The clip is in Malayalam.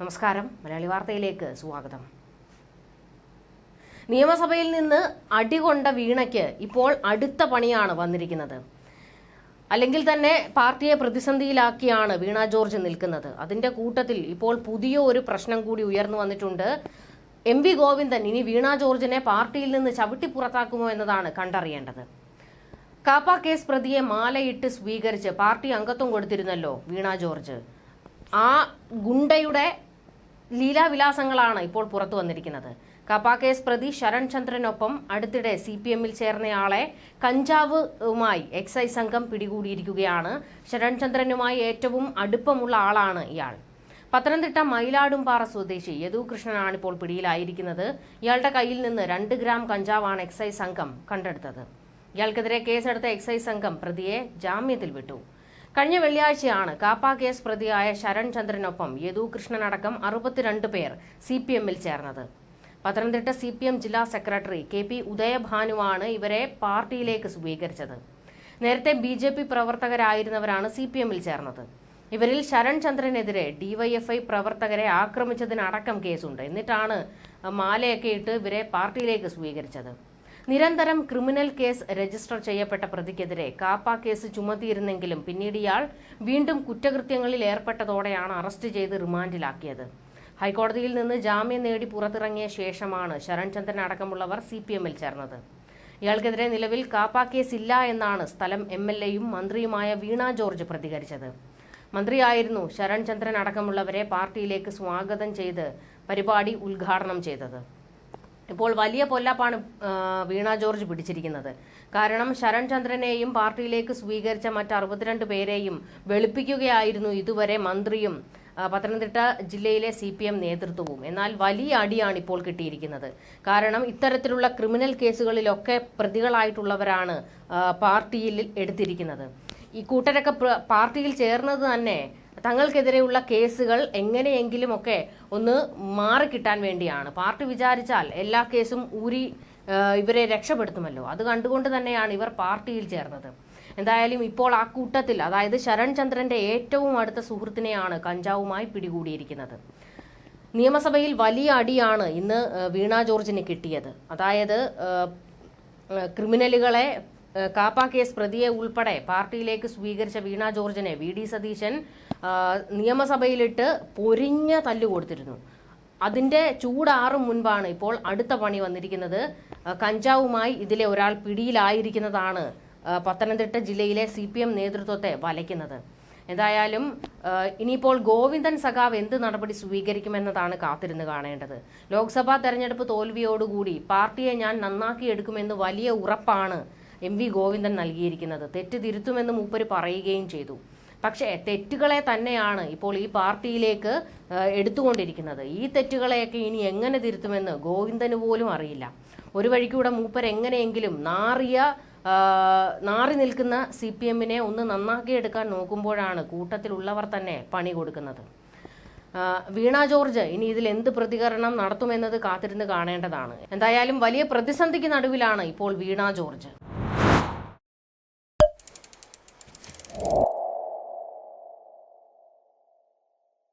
നമസ്കാരം. മലയാളി വാർത്തയിലേക്ക് സ്വാഗതം. നിയമസഭയിൽ നിന്ന് അടികൊണ്ട വീണയ്ക്ക് ഇപ്പോൾ അടുത്ത പണിയാണ് വന്നിരിക്കുന്നത്. അല്ലെങ്കിൽ തന്നെ പാർട്ടിയെ പ്രതിസന്ധിയിലാക്കിയാണ് വീണ ജോർജ് നിൽക്കുന്നത്. അതിന്റെ കൂട്ടത്തിൽ ഇപ്പോൾ പുതിയ ഒരു പ്രശ്നം കൂടി ഉയർന്നു വന്നിട്ടുണ്ട്. എം വി ഗോവിന്ദൻ ഇനി വീണ ജോർജിനെ പാർട്ടിയിൽ നിന്ന് ചവിട്ടി പുറത്താക്കുമോ എന്നതാണ് കണ്ടറിയേണ്ടത്. കാപ്പ കേസ് പ്രതിയെ മാലയിട്ട് സ്വീകരിച്ച് പാർട്ടി അംഗത്വം കൊടുത്തിരുന്നല്ലോ വീണ ജോർജ്. ആ ഗുണ്ടയുടെ ലീലാവിലാസങ്ങളാണ് ഇപ്പോൾ പുറത്തു വന്നിരിക്കുന്നത്. കാപ്പ കേസ് പ്രതി ശരൺ ചന്ദ്രനൊപ്പം അടുത്തിടെ സി പി എമ്മിൽ ചേർന്നയാളെ കഞ്ചാവുമായി എക്സൈസ് സംഘം പിടികൂടിയിരിക്കുകയാണ്. ശരൺ ചന്ദ്രനുമായി ഏറ്റവും അടുപ്പമുള്ള ആളാണ് ഇയാൾ. പത്തനംതിട്ട മയിലാടുംപാറ സ്വദേശി യദു കൃഷ്ണനാണ് ഇപ്പോൾ പിടിയിലായിരിക്കുന്നത്. ഇയാളുടെ കയ്യിൽ നിന്ന് രണ്ട് ഗ്രാം കഞ്ചാവാണ് എക്സൈസ് സംഘം കണ്ടെടുത്തത്. ഇയാൾക്കെതിരെ കേസെടുത്ത എക്സൈസ് സംഘം പ്രതിയെ ജാമ്യത്തിൽ വിട്ടു. കഴിഞ്ഞ വെള്ളിയാഴ്ചയാണ് കാപ്പ കേസ് പ്രതിയായ ശരൺ ചന്ദ്രനൊപ്പം യദു കൃഷ്ണനടക്കം അറുപത്തിരണ്ട് പേർ സി പി എമ്മിൽ ചേർന്നത്. പത്തനംതിട്ട സി പി എം ജില്ലാ സെക്രട്ടറി കെ പി ഉദയഭാനുവാണ് ഇവരെ പാർട്ടിയിലേക്ക് സ്വീകരിച്ചത്. നേരത്തെ ബി ജെ പി പ്രവർത്തകരായിരുന്നവരാണ് സി പി എമ്മിൽ ചേർന്നത്. ഇവരിൽ ശരൺ ചന്ദ്രനെതിരെ ഡിവൈഎഫ്ഐ പ്രവർത്തകരെ ആക്രമിച്ചതിനടക്കം കേസുണ്ട്. എന്നിട്ടാണ് മാലയൊക്കെ ഇട്ട് ഇവരെ പാർട്ടിയിലേക്ക് സ്വീകരിച്ചത്. നിരന്തരം ക്രിമിനൽ കേസ് രജിസ്റ്റർ ചെയ്യപ്പെട്ട പ്രതിക്കെതിരെ കാപ്പ കേസ് ചുമത്തിയിരുന്നെങ്കിലും പിന്നീട് ഇയാൾ വീണ്ടും കുറ്റകൃത്യങ്ങളിൽ ഏർപ്പെട്ടതോടെയാണ് അറസ്റ്റ് ചെയ്ത് റിമാൻഡിലാക്കിയത്. ഹൈക്കോടതിയിൽ നിന്ന് ജാമ്യം നേടി പുറത്തിറങ്ങിയ ശേഷമാണ് ശരൺ ചന്ദ്രൻ അടക്കമുള്ളവർ സി പി എമ്മിൽ ചേർന്നത്. ഇയാൾക്കെതിരെ നിലവിൽ കാപ്പ കേസ് ഇല്ല എന്നാണ് സ്ഥലം എം എൽ എയും മന്ത്രിയുമായ വീണ ജോർജ് പ്രതികരിച്ചത്. മന്ത്രിയായിരുന്നു ശരൺ ചന്ദ്രൻ അടക്കമുള്ളവരെ പാർട്ടിയിലേക്ക് സ്വാഗതം ചെയ്ത് പരിപാടി ഉദ്ഘാടനം ചെയ്തത്. ഇപ്പോൾ വലിയ പൊല്ലാപ്പാണ് വീണ ജോർജ് പിടിച്ചിരിക്കുന്നത്. കാരണം ശരൺ ചന്ദ്രനെയും പാർട്ടിയിലേക്ക് സ്വീകരിച്ച മറ്റ് അറുപത്തിരണ്ട് പേരെയും വെളുപ്പിക്കുകയായിരുന്നു ഇതുവരെ മന്ത്രിയും പത്തനംതിട്ട ജില്ലയിലെ സി പി എം നേതൃത്വവും. എന്നാൽ വലിയ അടിയാണ് ഇപ്പോൾ കിട്ടിയിരിക്കുന്നത്. കാരണം ഇത്തരത്തിലുള്ള ക്രിമിനൽ കേസുകളിലൊക്കെ പ്രതികളായിട്ടുള്ളവരാണ് പാർട്ടിയിൽ എടുത്തിരിക്കുന്നത്. ഈ കൂട്ടരൊക്കെ പാർട്ടിയിൽ ചേർന്നത് തന്നെ തങ്ങൾക്കെതിരെയുള്ള കേസുകൾ എങ്ങനെയെങ്കിലും ഒക്കെ ഒന്ന് മാറിക്കിട്ടാൻ വേണ്ടിയാണ്. പാർട്ടി വിചാരിച്ചാൽ എല്ലാ കേസും ഊരി ഇവരെ രക്ഷപ്പെടുത്തുമല്ലോ. അത് കണ്ടുകൊണ്ട് തന്നെയാണ് ഇവർ പാർട്ടിയിൽ ചേർന്നത്. എന്തായാലും ഇപ്പോൾ ആ കൂട്ടത്തിൽ അതായത് ശരൺ ചന്ദ്രന്റെ ഏറ്റവും അടുത്ത സുഹൃത്തിനെയാണ് കഞ്ചാവുമായി പിടികൂടിയിരിക്കുന്നത്. നിയമസഭയിൽ വലിയ അടിയാണ് ഇന്ന് വീണ ജോർജിന് കിട്ടിയത്. അതായത് ക്രിമിനലുകളെ കാപ്പ കേസ് പ്രതിയെ ഉൾപ്പെടെ പാർട്ടിയിലേക്ക് സ്വീകരിച്ച വീണ ജോർജിനെ വി ഡി സതീശൻ നിയമസഭയിലിട്ട് പൊരിഞ്ഞ തല്ലു കൊടുത്തിരുന്നു. അതിന്റെ ചൂടാറും മുൻപാണ് ഇപ്പോൾ അടുത്ത പണി വന്നിരിക്കുന്നത്. കഞ്ചാവുമായി ഇതിലെ ഒരാൾ പിടിയിലായിരിക്കുന്നതാണ് പത്തനംതിട്ട ജില്ലയിലെ സി പി എം നേതൃത്വത്തെ വലയ്ക്കുന്നത്. എന്തായാലും ഇനിയിപ്പോൾ ഗോവിന്ദൻ സഖാവ് എന്ത് നടപടി സ്വീകരിക്കുമെന്നതാണ് കാത്തിരുന്ന് കാണേണ്ടത്. ലോക്സഭാ തെരഞ്ഞെടുപ്പ് തോൽവിയോടുകൂടി പാർട്ടിയെ ഞാൻ നന്നാക്കിയെടുക്കുമെന്ന് വലിയ ഉറപ്പാണ് എം വി ഗോവിന്ദൻ നൽകിയിരിക്കുന്നത്. തെറ്റ് തിരുത്തുമെന്ന് മൂപ്പര് പറയുകയും ചെയ്തു. പക്ഷേ തെറ്റുകളെ തന്നെയാണ് ഇപ്പോൾ ഈ പാർട്ടിയിലേക്ക് എടുത്തുകൊണ്ടിരിക്കുന്നത്. ഈ തെറ്റുകളെയൊക്കെ ഇനി എങ്ങനെ തിരുത്തുമെന്ന് ഗോവിന്ദന് പോലും അറിയില്ല. ഒരു വഴിക്കൂടെ മൂപ്പർ എങ്ങനെയെങ്കിലും നാറിയ നാറി നിൽക്കുന്ന സി പി എമ്മിനെ ഒന്ന് നന്നാക്കിയെടുക്കാൻ നോക്കുമ്പോഴാണ് കൂട്ടത്തിലുള്ളവർ തന്നെ പണി കൊടുക്കുന്നത്. വീണ ജോർജ് ഇനി ഇതിൽ എന്ത് പ്രതികരണം നടത്തുമെന്നത് കാത്തിരുന്ന് കാണേണ്ടതാണ്. എന്തായാലും വലിയ പ്രതിസന്ധിക്ക് നടുവിലാണ് ഇപ്പോൾ വീണ ജോർജ്. you